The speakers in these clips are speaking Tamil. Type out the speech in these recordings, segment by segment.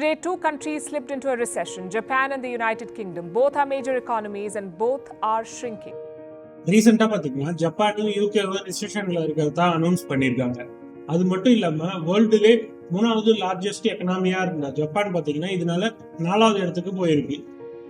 Today, two countries slipped into a recession Japan and the United Kingdom. Both are major economies and both are shrinking. ரீசெண்டாக பாத்தீங்கன்னா ஜப்பானும் யூகேவும் ரிசெஷன்ல இருக்கிறதா அனௌன்ஸ் பண்ணியிருக்காங்க அது மட்டும் இல்லாம வேர்ல்டுலே மூணாவது லார்ஜஸ்ட் எக்கனாமியா இருந்த ஜப்பான் பாத்தீங்கன்னா இதனால நாலாவது இடத்துக்கு போயிருக்கு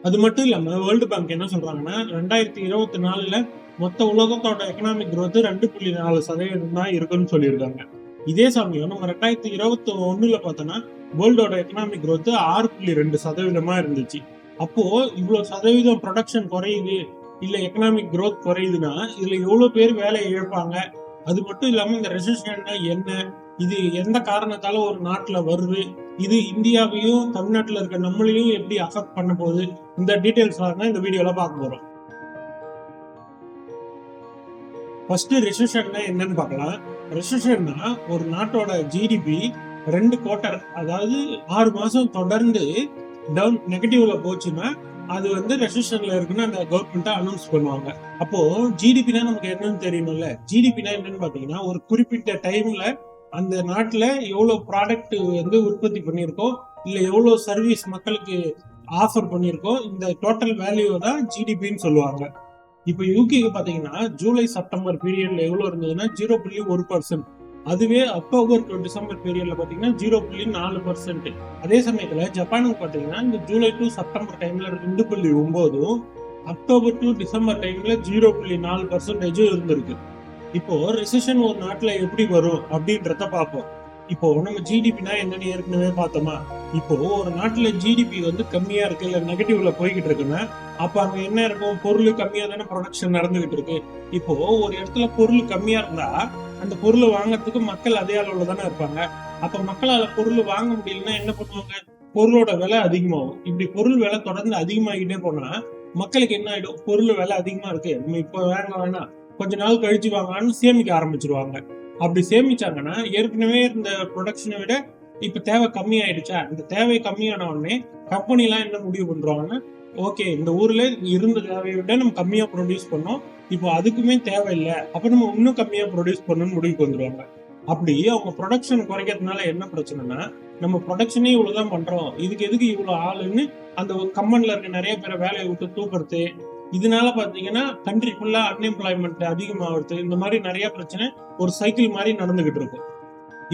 அது மட்டும் இல்லாம வேர்ல்டு பேங்க் என்ன சொல்றாங்கன்னா ரெண்டாயிரத்தி இருபத்தி நாலுல மொத்த உலகத்தோட எக்கனாமிக் க்ரோத்து ரெண்டு புள்ளி நாலு சதவீதம் தான் இருக்குன்னு சொல்லியிருக்காங்க இதே சமயம் நம்ம ரெண்டாயிரத்தி இருபத்தி ஒண்ணுல பார்த்தோம்னா வேர்ல்டோட எக்கனாமிக் க்ரோத் ஆறு புள்ளி ரெண்டு சதவீதமா இருந்துச்சு. அப்போ இவ்வளவு சதவீதம் ப்ரொடக்ஷன் குறையுது இல்ல எக்கனாமிக் க்ரோத் குறையுதுன்னா இதுல எவ்வளவு பேர் வேலையை இழப்பாங்க? அது மட்டும் இல்லாம இந்த ரெசிஷன் என்ன? இது எந்த காரணத்தால ஒரு நாட்டுல வருது? இது இந்தியாவையும் தமிழ்நாட்டுல இருக்க நம்மளையும் எப்படி அஃபெக்ட் பண்ண போகுது? இந்த டீட்டெயில்ஸ் தான் இந்த வீடியோல பார்க்க போறோம். ஃபர்ஸ்ட் ரெசிஷன்னா என்னன்னு பார்க்கலாம். ரெசிஷன்னா ஒரு நாட்டோட ஜிடிபி ரெண்டு குவார்டர் அதாவது ஆறு மாசம் தொடர்ந்து டவுன் நெகட்டிவ்ல போச்சுன்னா அது வந்து ரெசிஷன்ல இருக்குன்னு அந்த கவர்மெண்ட்டை அனௌன்ஸ் பண்ணுவாங்க. அப்போ ஜிடிபினா நமக்கு என்னன்னு தெரியணும்ல ஜிடிபினா என்னன்னு பாத்தீங்கன்னா ஒரு குறிப்பிட்ட டைம்ல அந்த நாட்டுல எவ்வளவு ப்ராடக்ட் வந்து உற்பத்தி பண்ணியிருக்கோம் இல்ல எவ்வளவு சர்வீஸ் மக்களுக்கு ஆஃபர் பண்ணியிருக்கோம் இந்த டோட்டல் வேல்யூ தான் ஜிடிபின்னு சொல்லுவாங்க. இப்போ யூகேக்கு பாத்தீங்கன்னா ஜூலை செப்டம்பர் பீரியட்ல எவ்வளவு இருந்ததுன்னா ஜீரோ புள்ளி ஒரு பர்சன்ட் அதுவே அக்டோபர் டு டிசம்பர் பீரியட்ல பாத்தீங்கன்னா ஜீரோ புள்ளி நாலு பர்சன்ட் அதே சமயத்துல ஜப்பானுக்கு பாத்தீங்கன்னா இந்த ஜூலை டு செப்டம்பர் டைம்ல ரெண்டு புள்ளி ஒம்போதும் அக்டோபர் டு டிசம்பர் டைம்ல ஜீரோ புள்ளி நாலு பர்சன்டேஜும் இருந்திருக்கு. இப்போ ரிசெஷன் ஒரு நாட்டுல எப்படி வரும் அப்படின்றத பார்ப்போம். இப்போ நம்ம ஜிடிபினா என்னன்னு ஏற்கனவே பார்த்தோமா? இப்போ ஒரு நாட்டுல ஜிடிபி வந்து கம்மியா இருக்கு இல்ல நெகட்டிவ்ல போய்கிட்டு இருக்குன்னா அப்ப அங்க என்ன இருக்கும்? பொருள் கம்மியா தானே ப்ரொடக்ஷன் நடந்துகிட்டு இருக்கு. இப்போ ஒரு இடத்துல பொருள் கம்மியா இருந்தா அந்த பொருளை வாங்குறதுக்கு மக்கள் அதே அளவுல தானே இருப்பாங்க. அப்ப மக்களால பொருள் வாங்க முடியலன்னா என்ன பண்ணுவாங்க? பொருளோட விலை அதிகமாகும். இப்படி பொருள் விலை தொடர்ந்து அதிகமாகிட்டே போனா மக்களுக்கு என்ன ஆயிடும்? பொருள் விலை அதிகமா இருக்கு. நம்ம இப்ப வாங்க வேணாம். கொஞ்ச நாள் கழிச்சு வாங்கலாம்னு சேமிக்க ஆரம்பிச்சிருவாங்க. அப்படி சேமிச்சாங்கன்னா ஏற்கனவே இருந்த ப்ரொடக்ஷனை விட இப்ப தேவை கம்மி ஆயிடுச்சா இந்த தேவை கம்மியான உடனே கம்பெனி எல்லாம் என்ன முடிவு பண்றாங்கன்னா ஓகே இந்த ஊர்ல இருந்த தேவையை விட நம்ம கம்மியா ப்ரொடியூஸ் பண்ணோம். இப்போ அதுக்குமே தேவையில்லை. அப்ப நம்ம இன்னும் கம்மியா ப்ரொடியூஸ் பண்ணணும்னு முடிவுக்கு வந்துருவாங்க. அப்படி அவங்க ப்ரொடக்ஷன் குறைக்கிறதுனால என்ன பிரச்சனைனா நம்ம ப்ரொடக்ஷனே இவ்வளவுதான் பண்றோம். இதுக்கு எதுக்கு இவ்வளவு ஆளுன்னு அந்த கம்பெனில இருக்க நிறைய பேரை வேலையை விட்டு தூக்குறது. இதனால பாத்தீங்கன்னா கண்ட்ரி ஃபுல்லா அன்எம்ப்ளாய்மெண்ட் அதிகமாகிறது. இந்த மாதிரி நிறைய பிரச்சனை ஒரு சைக்கிள் மாதிரி நடந்துகிட்டு இருக்கும்.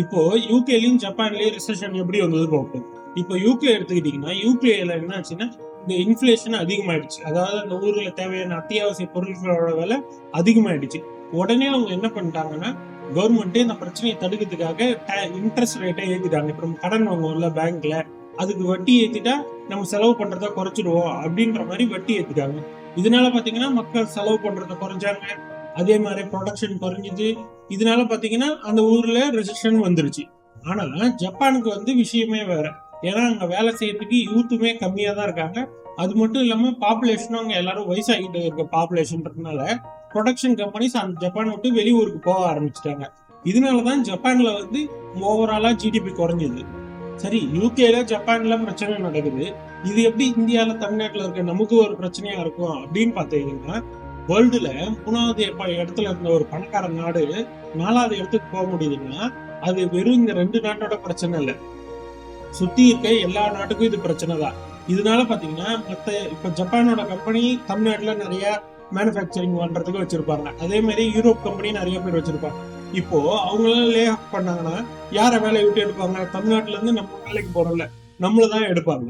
இப்போ யூகேலயும் ஜப்பான்லயும் ரிசெஷன் எப்படி வந்தது பார்ப்போம். இப்போ யூகே எடுத்துக்கிட்டீங்கன்னா யூகேல என்ன ஆச்சுன்னா இந்த இன்ஃபிளேஷன் அதிகமாயிடுச்சு. அதாவது அந்த ஊர்ல தேவையான அத்தியாவசிய பொருட்களோட விலை அதிகமாயிடுச்சு. உடனே அவங்க என்ன பண்ணிட்டாங்கன்னா கவர்மெண்ட் இந்த பிரச்சனையை தடுக்கிறதுக்காக இன்ட்ரெஸ்ட் ரேட்டை ஏற்றிட்டாங்க இப்போ நம்ம கடன் வாங்குவோம்ல பேங்க்ல அதுக்கு வட்டி ஏற்றிட்டா நம்ம செலவு பண்றதை குறைச்சிடுவோம் அப்படின்ற மாதிரி வட்டி ஏற்றிட்டாங்க இதனால பாத்தீங்கன்னா மக்கள் செலவு பண்றதை குறைஞ்சாங்க அதே மாதிரி ப்ரொடக்ஷன் குறைஞ்சிது இதனால பாத்தீங்கன்னா அந்த ஊர்ல ரெசிஷன் வந்துருச்சு. ஆனா ஜப்பானுக்கு வந்து விஷயமே வேற. ஏன்னா அங்க வேலை செய்யறதுக்கு யூத்துமே கம்மியா தான் இருக்காங்க. அது மட்டும் இல்லாம பாப்புலேஷனும் அங்க எல்லாரும் வயசாகிட்டு இருக்க பாப்புலேஷன்றதுனால ப்ரொடக்ஷன் கம்பெனிஸ் அந்த ஜப்பான் விட்டு வெளியூருக்கு போக ஆரம்பிச்சிட்டாங்க. இதனாலதான் ஜப்பான்ல வந்து ஓவராலா ஜிடிபி குறைஞ்சது. சரி யூகேல ஜப்பான்ல பிரச்சனை நடக்குது. இது எப்படி இந்தியால தமிழ்நாட்டுல இருக்க நமக்கு ஒரு பிரச்சனையா இருக்கும் அப்படின்னு பார்த்தீங்கன்னா வேர்ல்டுல மூணாவது இடத்துல இருந்த ஒரு பணக்கார நாடு நாலாவது இடத்துக்கு போக முடியுதுன்னா அது வெறும் இந்த ரெண்டு நாட்டோட பிரச்சனை இல்லை. சுத்தி இருக்க எல்லா நாட்டுக்கும் இது பிரச்சனை தான் இதனால பாத்தீங்கன்னா மத்த இப்ப ஜப்பானோட கம்பெனி தமிழ்நாட்டுல நிறைய மேனுஃபேக்சரிங் பண்றதுக்கு வச்சிருப்பாங்க. அதே மாதிரி யூரோப் கம்பெனி நிறைய பேர் வச்சிருப்பாங்க. இப்போ அவங்களாம் லே ஆஃப் பண்ணாங்கன்னா யார வேலையை விட்டு எடுப்பாங்க? தமிழ்நாட்டுல இருந்து நம்ம வேலைக்கு போறோம்ல நம்மளதான் எடுப்பாங்க.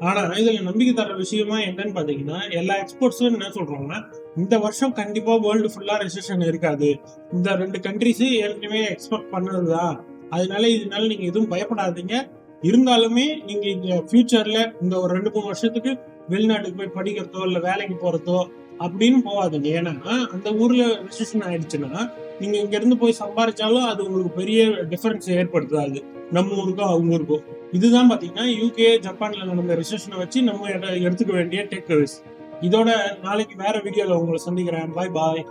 ஆனா இதுல நம்பிக்கை தர விஷயமா என்னன்னு பாத்தீங்கன்னா எல்லா எக்ஸ்போர்ட்ஸும் என்ன சொல்கிறாங்கன்னா இந்த வருஷம் கண்டிப்பா வேர்ல்டு ஃபுல்லா ரெசிஷன் இருக்காது. இந்த ரெண்டு கண்ட்ரிஸ் ஏற்கனவே எக்ஸ்போர்ட் பண்ணதுதான் அதனால இதனால நீங்க எதுவும் பயப்படாதீங்க. இருந்தாலுமே நீங்க இந்த ஃபியூச்சர்ல இந்த ஒரு ரெண்டு மூணு வருஷத்துக்கு வெளிநாட்டுக்கு போய் படிக்கிறதோ இல்ல வேலைக்கு போறதோ அப்படின்னு போகாதுங்க. ஏன்னா அந்த ஊர்ல ரெசிஷன் ஆயிடுச்சுன்னா நீங்க இங்க இருந்து போய் சம்பாதிச்சாலும் அது உங்களுக்கு பெரிய டிஃபரன்ஸ் ஏற்படுத்தாது. நம்ம ஊருக்கும் அவங்க ஊருக்கும். இதுதான் பாத்தீங்கன்னா யூகே ஜப்பான்ல நடந்த ரிசெஷனை வச்சு நம்ம எடுத்துக்க வேண்டிய டேக் இதோட நாளைக்கு வேற வீடியோவில் உங்களை சந்திக்கிறேன். பாய் பாய்